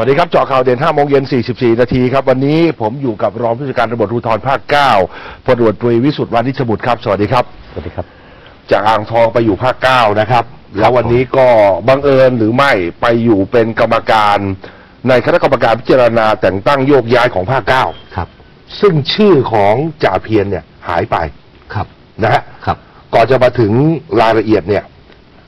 วัสดีครับเจาะข่าวเด่น5โมงเย็น 44 นาทีครับ วันนี้ผมอยู่กับรองผู้จัดการตำรวจภูธรภาค 9พลตำรวจตรีวิสุทธิ์วานิชบุตรครับ สวัสดีครับ สวัสดีครับ จากอ่างทองไปอยู่ภาค 9 นะครับ แล้ววันนี้ก็บังเอิญหรือไม่ไปอยู่เป็นกรรมการ ในคณะกรรมการพิจารณาแต่งตั้งโยกย้ายของภาคครับ9ซึ่งชื่อของจ่าเพียรเนี่ยหายไป ครับ นะฮะ ครับ ก่อนจะมาถึงรายละเอียดเนี่ย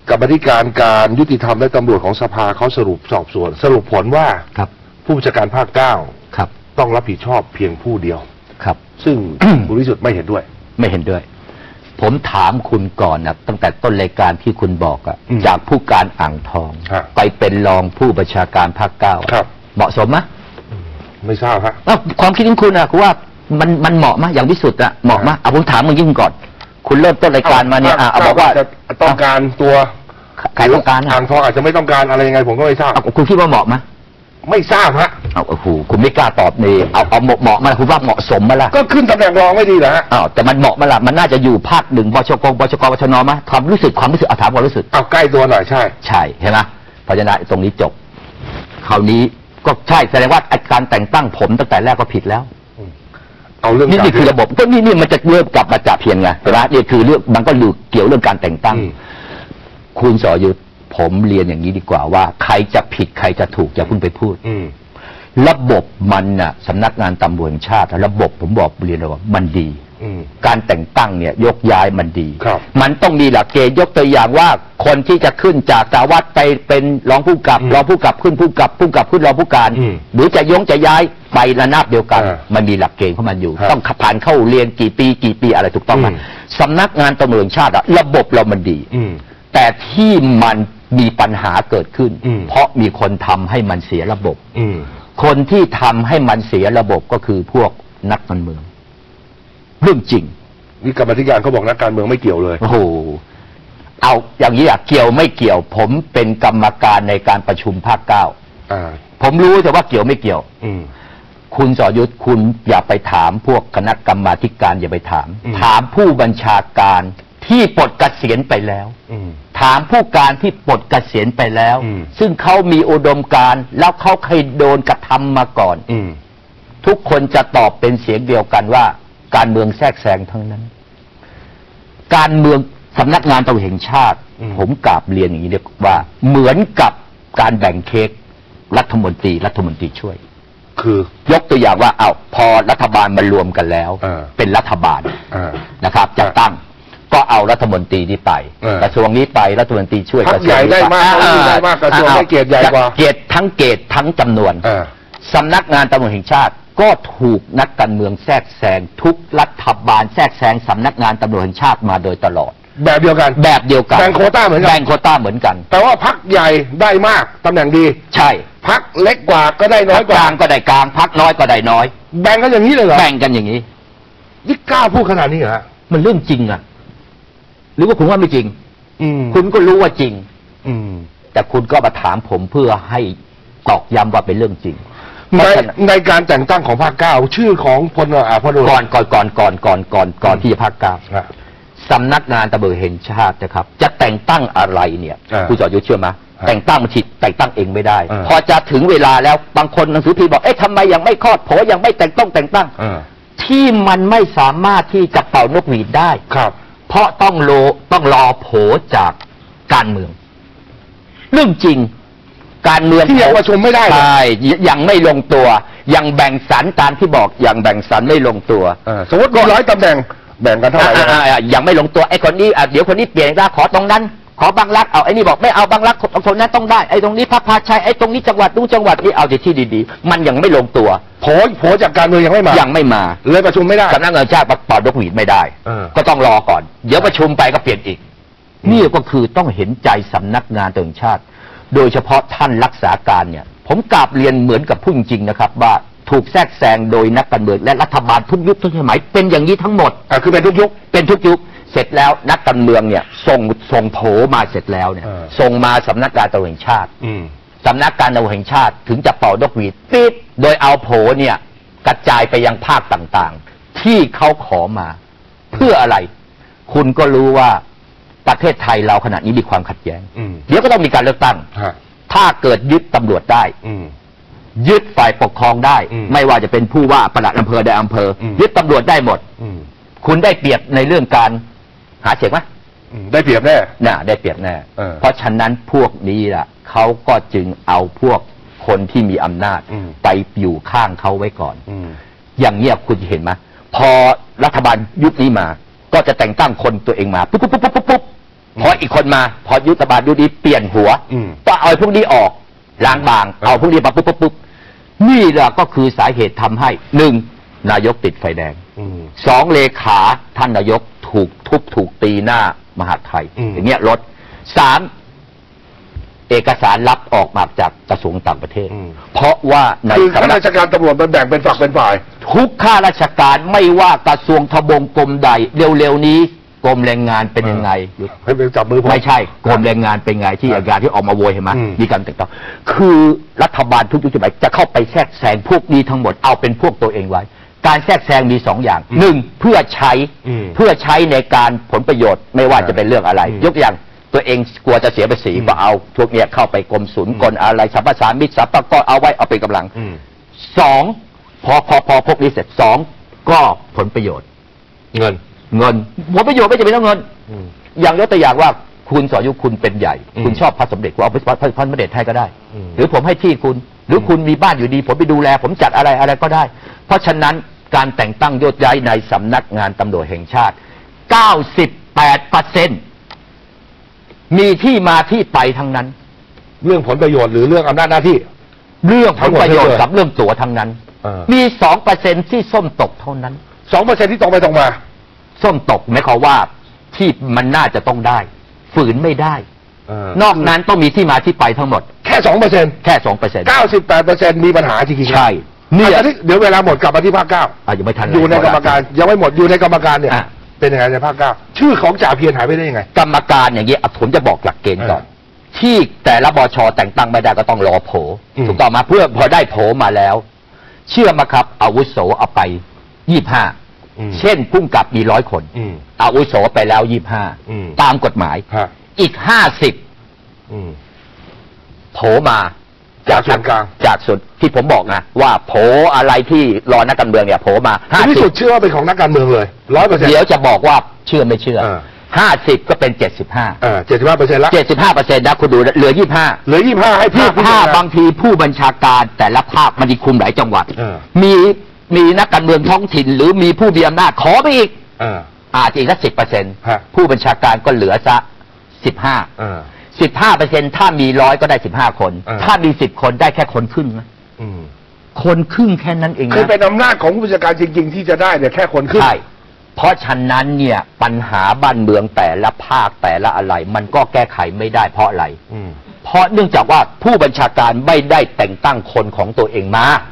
กรรมาธิการการยุติธรรมและตำรวจของสภาเขาสรุปสอบสวน สรุปผลว่าครับ ผู้บัญชาการภาคเก้าครับ ต้องรับผิดชอบเพียงผู้เดียว ครับ ซึ่งบริสุทธิ์ไม่เห็นด้วย ไม่เห็นด้วย ผมถามคุณก่อนนะตั้งแต่ต้นรายการที่คุณบอกอะอืมจากผู้การอ่างทองฮะไปเป็นรองผู้บัญชาการภาคเก้าอะครับเหมาะสมไหมไม่ทราบฮะ เอ้าความคิดของคุณอะคุณว่ามันมันเหมาะไหมอย่างวิสุทธ์อะเหมาะไหมเอาผมถามมึงยิ่งก่อน คุณเริ่มต้นรายการมาเนี่ยอะเอาบอกว่าจะต้องการตัวใครต้องการอ่าอะงทองอาจจะไม่ต้องการอะไรยังไงผมก็ไม่ทราบเอาคุณคิดว่าเหมาะไหมไม่ทราบฮะเอาโอ้โหคุณไม่กล้าตอบนี่เอาเอาเหมาะเหมาะมาคุณว่าเหมาะสมมาละก็ขึ้นตำแหน่งรองไม่ดีเหรอฮะอ้าวแต่มันเหมาะมาละมันน่าจะอยู่ภาคหนึ่งบชกบชกบชนมาความรู้สึกความรู้สึกเอาถามความรู้สึกเอาใกล้ตัวหน่อยใช่ ใช่เห็นไหมเพราะฉะนั้นตรงนี้จบคราวนี้ก็ใช่แสดงว่าไอ้การแต่งตั้งผมตั้งแต่แรกก็ผิดแล้ว เอาเรื่องนี่นี่จ่าคือระบบก็นี่นี่มันจะเริ่มกลับมาจากเพียงไงใช่ไหมนี่คือเรื่องมันก็ดูเกี่ยวเรื่องการแต่งตั้งอืมคุณสอยุทธผมเรียนอย่างนี้ดีกว่าว่า ใครจะผิดใครจะถูกอย่าเพิ่งไปพูดอืมระบบมันน่ะสำนักงานตำรวจแห่งชาติ ระบบผมบอกเรียนเลยว่ามันดีอืม การแต่งตั้งเนี่ยยกย้ายมันดีครับมันต้องมีหลักเกณฑ์ยกตัวอย่างว่าคนที่จะขึ้นจากสารวัตรไปเป็นรองผู้กำกับอืมรองผู้กำกับขึ้นผู้กำกับผู้กำกับขึ้นรองผู้การอืมหรือจะยงจะย้ายไประนาบเดียวกันอ่ามันมีหลักเกณฑ์ของมันอยู่ครับต้องผ่านเข้าเรียนกี่ปีกี่ปีอะไรถูกต้องไหมอืมสำนักงานตำรวจแห่งชาติอะระบบเรามันดีอืมแต่ที่มันมีปัญหาเกิดขึ้นอืมเพราะมีคนทำให้มันเสียระบบอืมคนที่ทำให้มันเสียระบบก็คือพวกนักการเมือง เรื่องจริง นี่กรรมาธิการเขาบอกนักการเมืองไม่เกี่ยวเลย โอ้โห เอาอย่างนี้อะเกี่ยวไม่เกี่ยว ผมเป็นกรรมการในการประชุมภาคเก้าอ่า ผมรู้แต่ว่าเกี่ยวไม่เกี่ยว อืม คุณสอยุทธคุณอย่าไปถามพวกคณะกรรมาธิการอย่าไปถาม อืม ถามผู้บัญชาการที่ปลดเกษียณไปแล้ว อืม ถามผู้การที่ปลดเกษียณไปแล้ว อืม ซึ่งเขามีอุดมการณ์แล้วเขาเคยโดนกระทำมาก่อน อืม ทุกคนจะตอบเป็นเสียงเดียวกันว่า การเมืองแทรกแซงทั้งนั้น การเมืองสำนักงานตำรวจแห่งชาติอืมผมกราบเรียนอย่างนี้เรียกว่า เหมือนกับการแบ่งเค้กรัฐมนตรีรัฐมนตรีช่วย คือยกตัวอย่างว่าเอาวพอรัฐบาลมารวมกันแล้วอ่าเป็นรัฐบาลอ่านะครับจัดตั้งก็เอารัฐมนตรีนี้ไปเออกระทรวงนี้ไปรัฐมนตรีช่วยพรรคกระทรวงนี้ใหญ่ได้มากปพรรคนี้ได้มากกระทรวงได้เกรดใหญ่กว่า เกตทั้งเกตทั้งจำนวนอ่าสำนักงานตำรวจแห่งชาติ ก็ถูกนักการเมืองแทรกแซงทุกรัฐบาลแทรกแซงสำนักงานตำรวจแห่งชาติมาโดยตลอด แบบเดียวกัน แบบเดียวกันแบ่งโควต้าเหมือนกัน แบ่งโควต้าเหมือนกัน แต่ว่าพักใหญ่ได้มากตำแหน่งดี ใช่พักเล็กกว่าก็ได้น้อยพักกกว่า ลางก็ได้กลางพักน้อยก็ได้น้อย แบ่งกันอย่างนี้เลยเหรอแบ่งกันอย่างนี้ นี่กล้าพูดขนาดนี้เหรอฮะมันเรื่องจริงอะหรือว่าคุณว่าไม่จริง อืมคุณก็รู้ว่าจริง อืม แต่คุณก็มาถามผมเพื่อให้ตอกย้ำว่าเป็นเรื่องจริงเพ ในราะฉะนั้นในการแต่งตั้งของภาคเก้าชื่อของพลอ่าพลก่อนก่อนก่อนก่อนก่อนก่อนก่อนที่จะพักกลางอะสำนักงานตำรวจแห่งชาตินะครับ จะแต่งตั้งอะไรเนี่ยอ่าคุณจอดยุทธเชื่อไหมอ่าแต่งตั้งมันฉีดแต่งตั้งเองไม่ได้อ่าพอจะถึงเวลาแล้วบางคนหนังสือพิมพ์บอกเอ๊ะทำไมยังไม่คลอดโผยังไม่แต่งต้องแต่งตั้งอ่าที่มันไม่สามารถที่จะเป่านกหวีดได้ครับ เพราะต้องโลต้องรอโผจากการเมือง เรื่องจริง การเมืองที่ยังประชุมไม่ได้เลยใช่ยังไม่ลงตัว ยังแบ่งสรรตามที่บอกยังแบ่งสรรไม่ลงตัวอ่าสมมติมีร้อยตำแหน่งแบ่งกันเท่าไหร่อ่าอ่าอ่ายังไม่ลงตัวไอ้คนนี้อะเดี๋ยวคนนี้เปลี่ยนได้ขอตรงนั้นขอบางรักเอาไอ้นี่บอกไม่เอาบางรักคนคนนั้นต้องได้ไอ้ตรงนี้พระพาชัยไอ้ตรงนี้จังหวัดนู้นจังหวัดนี้เอาแต่ที่ดีๆ มันยังไม่ลงตัวโผล่โผล่จากการเมืองยังไม่มายังไม่มาเลยประชุมไม่ได้สำนักงานชาติเป่าดกหวีดไม่ได้เออก็ต้องรอก่อน เดี๋ยวประชุมไปก็เปลี่ยนอีกนี่ก็คือต้องเห็นใจสำนักงานตำรวจแห่งชาติ โดยเฉพาะท่านรักษาการเนี่ย ผมกราบเรียนเหมือนกับผู้จริงๆนะครับ ว่าถูกแทรกแซงโดยนักการเมืองและรัฐบาลทุกยุคทุกสมัยเป็นอย่างนี้ทั้งหมดอ่าคือเป็นทุกยุคเป็นทุกยุคเสร็จแล้วนักการเมืองเนี่ยส่งส่งโผมาเสร็จแล้วเนี่ย เออ ส่งมาสำนักงานตำรวจแห่งชาติ อืม สำนักการตำรวจแห่งชาติถึงจะเป่านกหวีดปิดโดยเอาโผเนี่ยกระจายไปยังภาคต่างๆ ที่เขาขอมา เพื่ออะไร คุณก็รู้ว่า ประเทศไทยเราขณะนี้มีความขัดแย้ง อืมเดี๋ยวก็ต้องมีการเลือกตั้ง ฮะถ้าเกิดยึดตำรวจได้ อืม ยึดฝ่ายปกครองได้ อืมไม่ว่าจะเป็นผู้ว่าปลัดอำเภอใดอำเภออม ยึดตำรวจได้หมด อืมคุณได้เปรียบในเรื่องการหาเสียงไหมอืมได้เปรียบแน่ น่ะได้เปรียบแน่เออเพราะฉะนั้นพวกนี้ล่ะเขาก็จึงเอาพวกคนที่มีอำนาจอืม ไปอยู่ข้างเขาไว้ก่อน อืม อย่างเงียบคุณเห็นไหมพอรัฐบาลยุคนี้มา ก็จะแต่งตั้งคนตัวเองมาปุ๊บปุ๊บปุ๊บปุ๊บปุ๊บปุ๊บอืม พออีกคนมา พอยุทธบาลยุคนี้เปลี่ยนหัวอืม ก็เอาไอ้พวกนี้ออกล้างบางเออเอาพวกนี้มาปุ๊บปุ๊บปุ๊บนี่แหละก็คือสาเหตุทำให้หนึ่งนายกติดไฟแดง อืม สองเลขาท่านนายกถูกทุบถูกตีหน้ามหาดไทยอืม อย่างเงี้ยลดสามเอกสารลับออกมาจากกระทรวงต่างประเทศอืมเพราะว่าในคือข้าสำนัก ราชการตำรวจมันแบ่งเป็นฝักเป็นฝ่าย ทุกข้าราชการไม่ว่ากระทรวงทบวงกรมใด เร็วๆนี้ กรมแรงงานเป็นยังไง ให้เป็นจับมือผม ไม่ใช่กรมแรงงานเป็นไงที่ครับอาการที่ออกมาโวยเห็นไหมอืมมีการแต่งตั้งคือรัฐบาลทุกๆฉบับจะเข้าไปแทรกแซงพวกนี้ทั้งหมดเอาเป็นพวกตัวเองไว้ การแทรกแซงมีสองอย่างหนึ่งเพื่อใช้อืมเพื่อใช้ในการผลประโยชน์ไม่ว่าจะเป็นเรื่องอะไร อืมยกตัวอย่างตัวเองกลัวจะเสียภาษีอืมก็เอาพวกเนี้ยเข้าไปกรมศูนย์กลอะไรสัมปทานมิตรสัมปก็เอาไว้เอาเป็นกำลังอืม สองพอพอพอพวกนี้เสร็จสองก็ผลประโยชน์ เงิน เงินผลประโยชน์ไม่จำเป็นต้องเงิน อืม อย่างยกตัวอย่างว่าคุณสอยุคุณเป็นใหญ่ อืมคุณชอบพระสมเด็จคุณเอาพระพระพระสมเด็จให้ก็ได้ อืมหรือผมให้ที่คุณ หรืออม คุณมีบ้านอยู่ดี ผมไปดูแล ผมจัดอะไรอะไรก็ได้ เพราะฉะนั้นการแต่งตั้งโยศย้ายในสำนักงานตำรวจแห่งชาติ 98เปอร์เซ็นมีที่มาที่ไปทั้งนั้น เรื่องผลประโยชน์หรือเรื่องอำนาจหน้าที่ เรื่องผลประโยชน์ทั้งหมดเลยกับเรื่องตั๋วทั้งนั้น เออ มีสองเปอร์เซ็นที่ส้มตกเท่านั้น สองเปอร์เซ็นที่ตรงไปตรงมา ส้มตกหมายความว่าที่มันน่าจะต้องได้ ฝืนไม่ได้ นอกนั้นต้องมีที่มาที่ไปทั้งหมด แค่สองเปอร์เซ็นแค่สองเปอร์เซ็นต์เก้าสิบแปดเปอร์เซ็นมีปัญหาจริงๆใช่เนี่เนี่ยยเดี๋ยวเวลาหมดกลับมาที่ภาคเก้าอะยังไม่ทันอยู่ในกรรมการยังไม่หมดอยู่ในกรรมการเนี่ยอะเป็นยังไงในภาคเก้าชื่อของจ่าเพียรหายไปได้ยังไง กรรมการอย่างเงี้ยอะผมจะบอกหลักเกณฑ์ก่อนเออที่แต่ละบชแต่งตั้งไม่ได้ก็ต้องรอโผอืมถูกต้องมาเพื่อพอได้โผมาแล้ว เชื่อมาครับอาวุโสเอาไปยี่ห้า อืมเช่นพุ่งกับมีร้อยคนอืมอาวุโสไปแล้วยี่ห้าอืม ตามกฎหมาย ฮะอีกห้าสิบอืม โผมาจากส่วนกลาง จากส่วนที่ผมบอกนะว่าโผอะไรที่รอนักการเมืองเนี่ยโผมาห้าที่สิสุบดเชื่อว่าเป็นของนักการเมืองเลยร้อยเปอร์เซ็นต์ เดี๋ยวจะบอกว่าเชื่อไม่เชื่อเออ ห้าสิบก็เป็นเจ็ดสิบห้าเออเจ็ดสิบห้าเปอร์เซ็นต์ละเจ็ดสิบห้าเปอร์เซ็นต์นะคุณดูนะเหลือยี่ห้า เหลือยี่ห้าให้ที่ ภาคพิจภาพรณบางทีผู้บัญชาการแต่ละภาคมันดีคุมหลายจังหวัด เออมี มีนักการเมืองท้องถิ่น หรือมีผู้มีอำนาจขอไปอีกเอออาจจะอีกสักสิบเปอร์เซ็นต์ฮะ ผู้บัญชาการก็เหลือซะสิบห้าเออสิบห้าเปอร์เซ็นถ้ามีร้อยก็ได้สิบห้าคนเออถ้ามีสิบคนได้แค่คนครึ่งนะอืมคนครึ่งแค่นั้นเองคือนะเป็นอำนาจของผู้บัญชาการจริง ๆ ที่จะได้เนี่ยแค่คนขึ้น ใช่ เพราะฉะนั้นเนี่ยปัญหาบ้านเมืองแต่ละภาคแต่ละอะไร มันก็แก้ไขไม่ได้เพราะอะไร อืม เพราะเนื่องจากว่าผู้บัญชาการไม่ได้แต่งตั้งคนของตัวเองมาอืม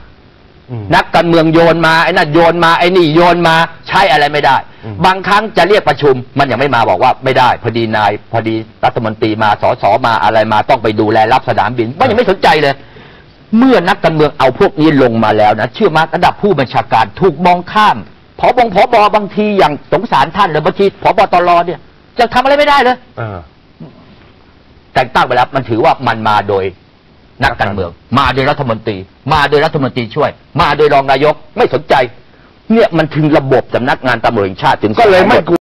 นักการเมืองโยนมาไอ้นั่นโยนมาไอ้นี่โยนมาใช้อะไรไม่ได้อืมบางครั้งจะเรียกประชุม มันยังไม่มาบอกว่าไม่ได้ พอดีนายพอดีรัฐมนตรีมาสสมาอะไรมาต้องไปดูแลรับสนามบินมันยังไม่สนใจเลย เมื่อนักการเมืองเอาพวกนี้ลงมาแล้วนะเชื่อมาระดับผู้บัญชาการถูกมองข้ามพอบงพอบอบางทีอย่างสงสารท่านหรือบางทีพบตรเนี่ยจะทำอะไรไม่ได้เลยเออแต่งตั้งไปแล้วมันถือว่ามันมาโดย นักการเมือง มาโดยรัฐมนตรี มาโดยรัฐมนตรีช่วย มาโดยรองนายกไม่สนใจ เนี่ยมันถึงระบบสำนักงานตำรวจแห่งชาติถึงก็เลยไม่กลัว